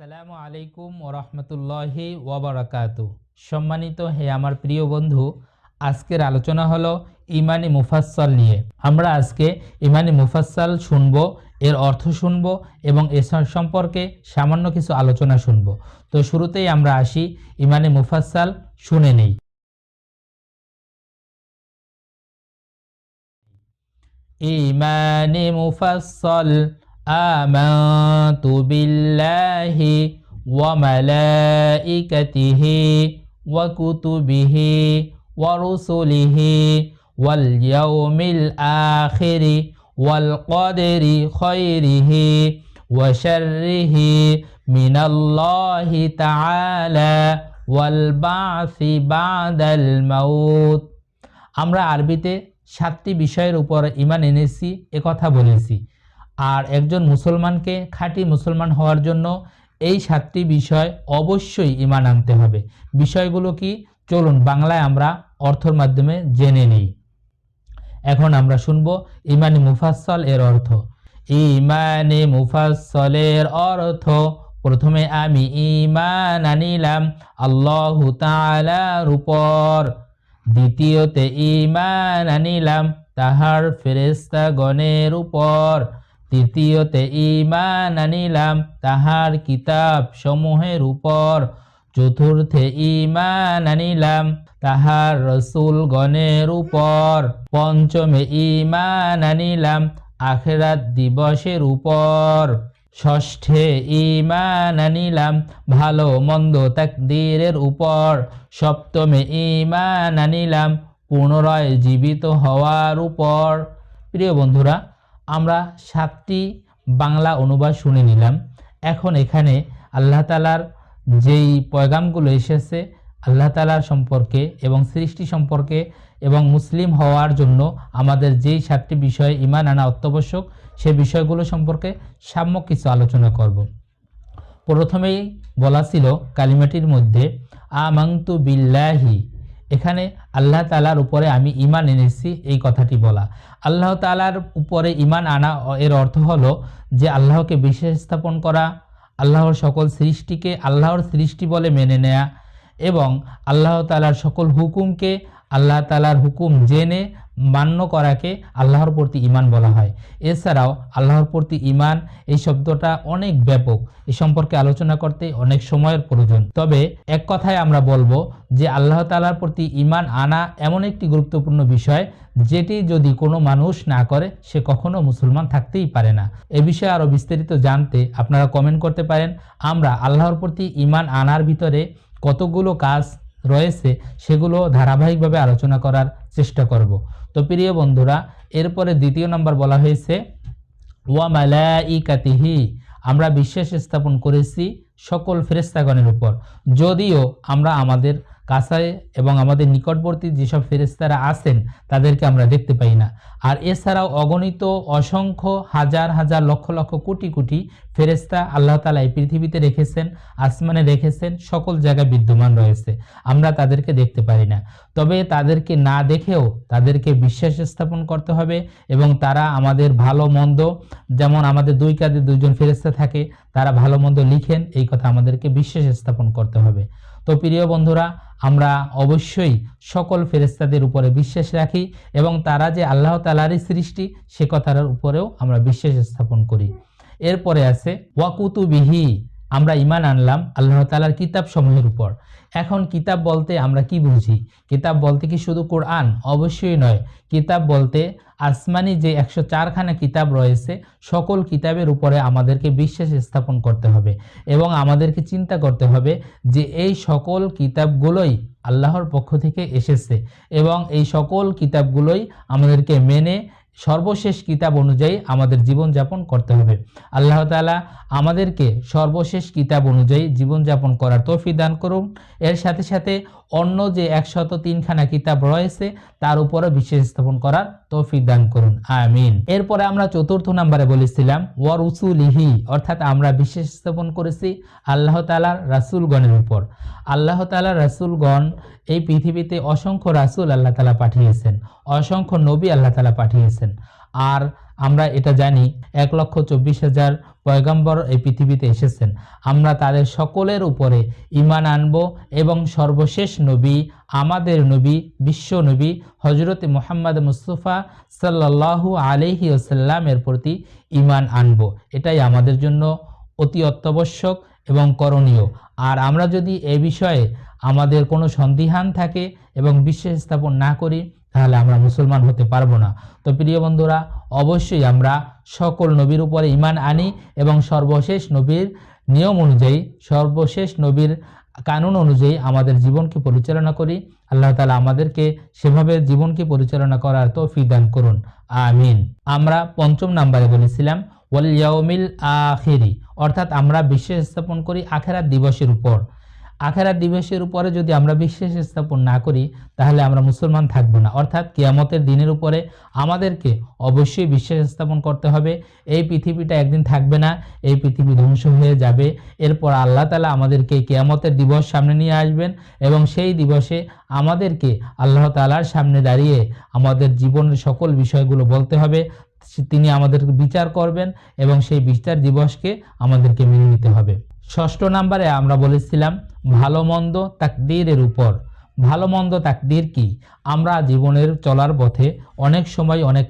আসসালামু আলাইকুম ওরহমতুল্লাহি ওবরাকাতু সম্মানিত হে আমার প্রিয় বন্ধু, আজকের আলোচনা হলো ইমানি মুফাসসাল নিয়ে। আমরা আজকে ইমানি মুফাসসাল শুনব, এর অর্থ শুনব এবং এ সম- সম্পর্কে সামান্য কিছু আলোচনা শুনব। তো শুরুতেই আমরা আসি, ইমানি মুফাসসাল শুনে নেই। ইমানি মুফাসসাল آمنت بالله وملائكته وكتبه ورسله واليوم الآخر والقدر خيره وشره من الله تعالى والبعث بعد الموت আমরা আরবিতে সাতটি বিষয়ের উপর ইমান এনেছি একথা বলেছি আর একজন মুসলমানকে খাঁটি মুসলমান হওয়ার জন্য এই সাতটি বিষয় অবশ্যই ইমান আনতে হবে। বিষয়গুলো কি? চলুন বাংলায় আমরা অর্থর মাধ্যমে জেনে নিই। এখন আমরা শুনব ইমানি মুফাসসল এর অর্থ। ইমানে মুফাসসলের অর্থ, প্রথমে আমি ইমান আনিলাম আল্লাহ তাআলার উপর। দ্বিতীয়তে ইমান আনিলাম তাহার ফেরেস্তা গণের উপর। তৃতীয়তে ইমান আনিলাম তাহার কিতাব সমূহের উপর। চতুর্থে ইমান আনিলাম তাহার রসুলগণের উপর। পঞ্চমে ইমান আনিলাম আখেরাত দিবসের উপর। ষষ্ঠে ইমান আনিলাম ভালো মন্দ তাকদীরের উপর। সপ্তমে ইমান আনিলাম পুনরায় জীবিত হওয়ার উপর। প্রিয় বন্ধুরা আমরা সাতটি বাংলা অনুবাদ শুনে নিলাম। এখন এখানে আল্লাহ তালার যেই পয়গামগুলো এসেছে, আল্লাহ তালার সম্পর্কে এবং সৃষ্টি সম্পর্কে এবং মুসলিম হওয়ার জন্য আমাদের যেই সাতটি বিষয়ে ইমান আনা অত্যাবশ্যক, সে বিষয়গুলো সম্পর্কে সাম্য কিছু আলোচনা করব। প্রথমেই বলা ছিল কালিমাটির মধ্যে আমাংতু বিল্লাহি এখানে আল্লাহ তালার উপরে আমি ইমান এনেছি, এই কথাটি বলা। আল্লাহ তালার উপরে ইমান আনা এর অর্থ হলো যে আল্লাহকে বিশ্বাস স্থাপন করা, আল্লাহর সকল সৃষ্টিকে আল্লাহর সৃষ্টি বলে মেনে নেয়া এবং আল্লাহ তালার সকল হুকুমকে আল্লাহ তালার হুকুম জেনে মান্য করাকে আল্লাহর প্রতি ইমান বলা হয়। এছাড়াও আল্লাহর প্রতি ইমান এই শব্দটা অনেক ব্যাপক। এ সম্পর্কে আলোচনা করতে অনেক সময়ের প্রয়োজন। তবে এক কথায় আমরা বলব যে আল্লাহ তালার প্রতি ইমান আনা এমন একটি গুরুত্বপূর্ণ বিষয় যেটি যদি কোনো মানুষ না করে, সে কখনো মুসলমান থাকতেই পারে না। এ বিষয়ে আরও বিস্তারিত জানতে আপনারা কমেন্ট করতে পারেন। আমরা আল্লাহর প্রতি ইমান আনার ভিতরে কতগুলো কাজ রয়েছে, সেগুলো ধারাবাহিকভাবে আলোচনা করার চেষ্টা করব। তো প্রিয় বন্ধুরা, এরপরে দ্বিতীয় নম্বর বলা হয়েছে, ওয়া মালাইকাতিহি, আমরা বিশ্বাস স্থাপন করেছি সকল ফেরেস্তাগণের উপর। যদিও আমরা আমাদের কাছে এবং আমাদের নিকটবর্তী যেসব ফেরেস্তারা আছেন, তাদেরকে আমরা দেখতে পাই না। আর এছাড়াও অগণিত অসংখ্য হাজার হাজার লক্ষ লক্ষ কোটি কোটি ফেরেস্তা আল্লাহ তালা এই পৃথিবীতে রেখেছেন, আসমানে রেখেছেন, সকল জায়গায় বিদ্যমান রয়েছে। আমরা তাদেরকে দেখতে পারি না। তবে তাদেরকে না দেখেও তাদেরকে বিশ্বাস স্থাপন করতে হবে এবং তারা আমাদের ভালো মন্দ, যেমন আমাদের দুই কাঁধে দুইজন ফেরেস্তা থাকে, তারা ভালো মন্দ লিখেন, এই কথা আমাদেরকে বিশ্বাস স্থাপন করতে হবে। তো প্রিয় বন্ধুরা, আমরা অবশ্যই সকল ফেরেস্তাদের উপরে বিশ্বাস রাখি এবং তারা যে আল্লাহ তালারই সৃষ্টি, সে কথার উপরেও আমরা বিশ্বাস স্থাপন করি। এরপরে আছে ওয়াকুতুবিহি আমরা ইমান আনলাম আল্লাহ তালার কিতাব সমূহের উপর। এখন কিতাব বলতে আমরা কি বুঝি? কিতাব বলতে কি শুধু কোরআন? অবশ্যই নয়। কিতাব বলতে আসমানি যে একশো চারখানা কিতাব রয়েছে, সকল কিতাবের উপরে আমাদেরকে বিশ্বাস স্থাপন করতে হবে এবং আমাদেরকে চিন্তা করতে হবে যে এই সকল কিতাবগুলোই আল্লাহর পক্ষ থেকে এসেছে এবং এই সকল কিতাবগুলোই আমাদেরকে মেনে সর্বশেষ কিতাব অনুযায়ী আমাদের জীবনযাপন করতে হবে। আল্লাহ তাআলা আমাদেরকে সর্বশেষ কিতাব অনুযায়ী জীবনযাপন করার তৌফিক দান করুন। এর সাথে সাথে অন্য যে একশত তিনখানা কিতাব রয়েছে, তার উপরে বিশ্বাস স্থাপন করার তৌফিক দান করুন। আমিন। এরপরে আমরা চতুর্থ নম্বরে বলেছিলাম ওয়ার উসুলিহি অর্থাৎ আমরা বিশ্বাস স্থাপন করেছি আল্লাহ তালার রাসুলগণের উপর। আল্লাহ তালার রাসুলগণ এই পৃথিবীতে অসংখ্য রাসুল আল্লাহ তালা পাঠিয়েছেন, অসংখ্য নবী আল্লাহ তালা পাঠিয়েছেন। আর আমরা এটা জানি, এক লক্ষ চব্বিশ হাজার পয়গম্বর এই পৃথিবীতে এসেছেন। আমরা তাদের সকলের উপরে ইমান আনব এবং সর্বশেষ নবী, আমাদের নবী, বিশ্ব নবী হজরত মোহাম্মদ মুস্তফা সাল্লাল্লাহু আলহি আসাল্লামের প্রতি ইমান আনব। এটাই আমাদের জন্য অতি অত্যাবশ্যক এবং করণীয়। আর আমরা যদি এ বিষয়ে আমাদের কোনো সন্দিহান থাকে এবং বিশ্বাস স্থাপন না করি তাহলে আমরা মুসলমান হতে পারব না। তো প্রিয় বন্ধুরা, অবশ্যই আমরা সকল নবীর উপরে ইমান আনি এবং সর্বশেষ নবীর নিয়ম অনুযায়ী, সর্বশেষ নবীর কানুন অনুযায়ী আমাদের জীবনকে পরিচালনা করি। আল্লাহ তালা আমাদেরকে সেভাবে জীবনকে পরিচালনা করার তৌফিক দান করুন। আমিন। আমরা পঞ্চম নাম্বারে বলেছিলাম, ওয়াল ইয়াউমিল আখিরি। অর্থাৎ আমরা বিশ্বাস স্থাপন করি আখেরাত দিবসের উপর। আখেরাত দিবসের উপরে যদি আমরা বিশ্বাস স্থাপন না করি, তাহলে আমরা মুসলমান থাকব না। অর্থাৎ কিয়ামতের দিনের উপরে আমাদেরকে অবশ্যই বিশ্বাস স্থাপন করতে হবে। এই পৃথিবীটা একদিন থাকবে না, এই পৃথিবী ধ্বংস হয়ে যাবে। এরপর আল্লাহ তালা আমাদেরকে কিয়ামতের দিবস সামনে নিয়ে আসবেন এবং সেই দিবসে আমাদেরকে আল্লাহ তালার সামনে দাঁড়িয়ে আমাদের জীবনের সকল বিষয়গুলো বলতে হবে। তিনি আমাদের বিচার করবেন এবং সেই বিচার দিবসকে আমাদেরকে মেনে নিতে হবে। ষষ্ঠ নাম্বারে আমরা বলেছিলাম, ভালো মন্দ তাকদীরের উপর। ভালো মন্দ তাকদীর কি? আমরা জীবনের চলার পথে অনেক সময় অনেক